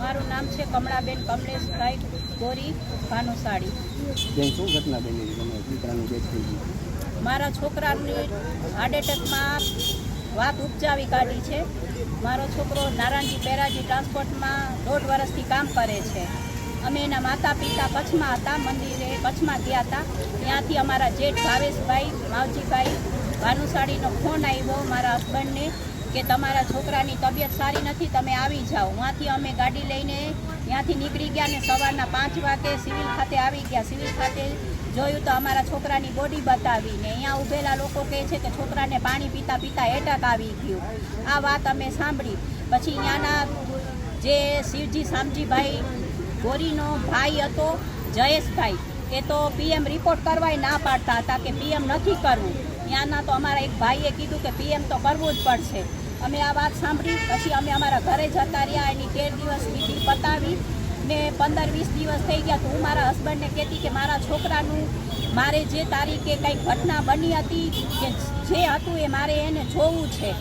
મારું નામ છે. કમળાબેન કમલેશભાઈ ગોરી ભાનુશાળી. બેન શું ઘટના બની તમે દીકરાનું ડેથ થઈ ગયું. મારા છોકરાની હાર્ટ એટેકમાં વાત ઉપજાવી કાઢી છે. મારો છોકરો નારાયણજી પેરાજી ટ્રાન્સપોર્ટમાં દોઢ વર્ષથી કામ કરે છે. અમે એના માતા પિતા કચ્છમાં હતા મંદિરે કચ્છમાં ગયા હતા. ત્યાંથી અમારા જેઠ ભાવેશભાઈ માવજીભાઈ ભાનુશાળીનો ફોન આવ્યો મારા હસબન્ડને કે તમારા છોકરાની તબિયત સારી નથી, તમે આવી જાઓ. ત્યાંથી અમે ગાડી લઈને ત્યાંથી નીકળી ગયા ને સવારના પાંચ વાગે સિવિલ ખાતે આવી ગયા. સિવિલ ખાતે જોયું તો અમારા છોકરાની બોડી બતાવી ને અહીંયા ઉભેલા લોકો કહે છે કે છોકરાને પાણી પીતા પીતા એટક આવી ગયું. આ વાત અમે સાંભળી. પછી ત્યાંના જે શિવજી શામજીભાઈ ગોરીનો ભાઈ હતો, જયેશભાઈ, એ તો પીએમ રિપોર્ટ કરવાય ના પાડતા હતા કે પીએમ નથી કરવું. ત્યાંના તો અમારા એક ભાઈએ કીધું કે પીએમ તો કરવું જ પડશે. અમે આ વાત સાંભળી, પછી અમે અમારા ઘરે જતા રહ્યા, એની તેર દિવસ વિધિ પતાવી ને પંદર વીસ દિવસ થઈ ગયા તો હું મારા હસબન્ડને કહેતી કે મારા છોકરાનું, મારે જે તારીખે કંઈક ઘટના બની હતી કે જે હતું એ મારે એને જોવું છે.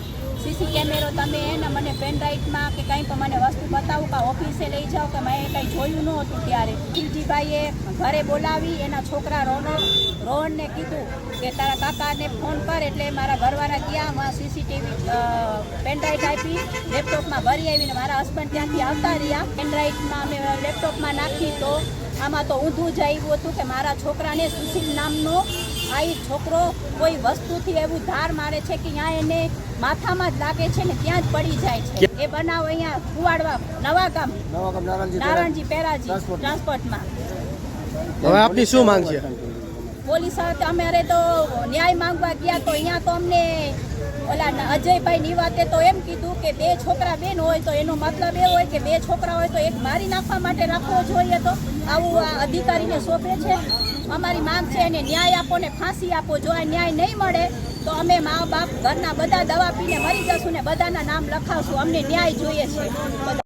સીસી કેમેરો તમે એને મને પેનડ્રાઈવમાં કે કંઈ પણ મને વસ્તુ બતાવું, કે ઓફિસે લઈ જાઓ કે મેં કંઈ જોયું ન હતું ત્યારે. શિવજીભાઈએ ઘરે બોલાવી, એના છોકરા રોનો રોહનને કીધું કે તારા કાકાને ફોન કર એટલે મારા ઘરવાળા ગયા માં સીસીટીવી પેનડ્રાઈવ આપી, લેપટોપમાં ભરી આવીને મારા હસબન્ડ ત્યાંથી આવતા રહ્યા. પેનડ્રાઈવમાં અમે લેપટોપમાં નાખી તો આમાં તો ઊંધું જ આવ્યું હતું કે મારા છોકરાને સુશીલ નામનો આ છોકરો કોઈ વસ્તુથી એવું ધાર મારે છે કે ત્યાં એને માથામાં જ લાગે છે ને ત્યાં જ પડી જાય છે. એ બનાવ અહીંયા કુવાડવા નવા ગામ. નારાયણજી નારાયણજી પેરાજી. ટ્રાન્સપોર્ટમાં. હવે આપની શું માંગ છે? પોલીસ અમારે તો ન્યાય માંગવા ગયા તો અહીંયા તો અમને ઓલા અજયભાઈ ની વાતે તો એમ કીધું કે બે છોકરા બેન હોય તો એનો મતલબ એ હોય કે બે છોકરા હોય તો એક મારી નાખવા માટે રાખવો જોઈએ તો આવું આ અધિકારીને સોંપે છે. અમારી માંગ છે એને ન્યાય આપો ને ફાંસી આપો. જો આ ન્યાય નહીં મળે તો અમે મા બાપ ઘરના બધા દવા પીને મરી જશું ને બધાના નામ લખાવશું. અમને ન્યાય જોઈએ છે.